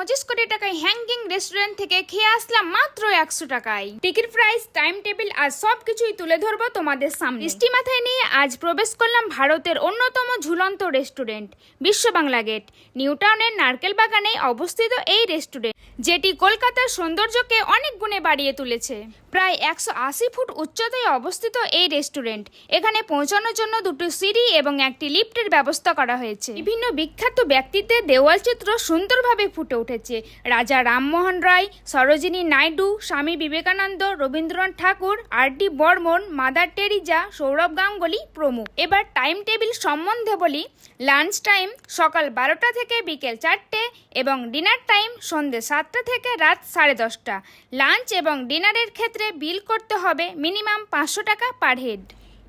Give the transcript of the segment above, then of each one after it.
পঁচিশ কোটি টাকায় হ্যাঙ্গিং রেস্টুরেন্ট থেকে খেয়ে আসলাম মাত্র একশো টাকায়। টিকিট প্রাইস, টাইম টেবিল আর সব কিছুই তুলে ধরবো তোমাদের সামনে। বৃষ্টি মাথায় নিয়ে আজ প্রবেশ করলাম ভারতের অন্যতম ঝুলন্ত রেস্টুরেন্ট, বিশ্ব বাংলা গেট। নিউ টাউনের নারকেল বাগানে অবস্থিত এই রেস্টুরেন্ট, যেটি কলকাতার সৌন্দর্যকে অনেক গুণে বাড়িয়ে তুলেছে। প্রায় একশো আশি ফুট উচ্চতায় অবস্থিত এই রেস্টুরেন্ট, এখানে পৌঁছানোর জন্য দুটো সিঁড়ি এবং একটি লিফটের ব্যবস্থা করা হয়েছে। বিভিন্ন বিখ্যাত ব্যক্তিদের দেওয়াল চিত্র সুন্দরভাবে ফুটে উঠেছে রাজা রামমোহন রায়, সরোজিনী নাইডু, স্বামী বিবেকানন্দ, রবীন্দ্রনাথ ঠাকুর আর D Burman, Mother Teresa, Sourav Ganguly প্রমুখ। এবার টাইম টেবিল সম্বন্ধে বলি। লাঞ্চ টাইম সকাল বারোটা থেকে বিকেল চারটে এবং ডিনার টাইম সন্ধ্যে সাতটা থেকে রাত সাড়ে দশটা। লাঞ্চ এবং ডিনারের ক্ষেত্রে বিল করতে হবে মিনিমাম পাঁচশো টাকা পার হেড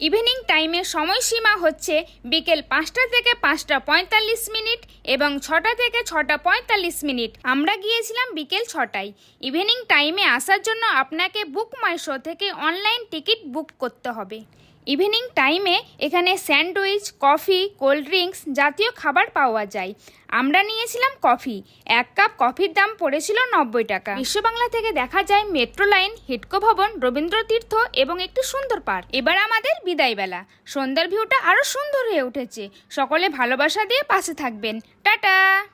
ইভিনিং টাইমের সময়সীমা হচ্ছে বিকেল পাঁচটা থেকে পাঁচটা পঁয়তাল্লিশ মিনিট এবং ছটা থেকে ছটা পঁয়তাল্লিশ মিনিট। আমরা গিয়েছিলাম বিকেল ছটায়। ইভিনিং টাইমে আসার জন্য আপনাকে বুক মাই শো থেকে অনলাইন টিকিট বুক করতে হবে। ইভিনিং টাইমে এখানে স্যান্ডউইচ, কফি, কোল্ড ড্রিঙ্কস জাতীয় খাবার পাওয়া যায়। আমরা নিয়েছিলাম কফি। এক কাপ কফির দাম পড়েছিল নব্বই টাকা। বিশ্ববাংলা থেকে দেখা যায় মেট্রো লাইন, হিটকো ভবন, রবীন্দ্র তীর্থ এবং একটি সুন্দর পার্ক। এবার আমাদের বিদায় বেলা। সন্ধ্যার ভিউটা আরও সুন্দর হয়ে উঠেছে। সকলে ভালোবাসা দিয়ে পাশে থাকবেন। টাটা!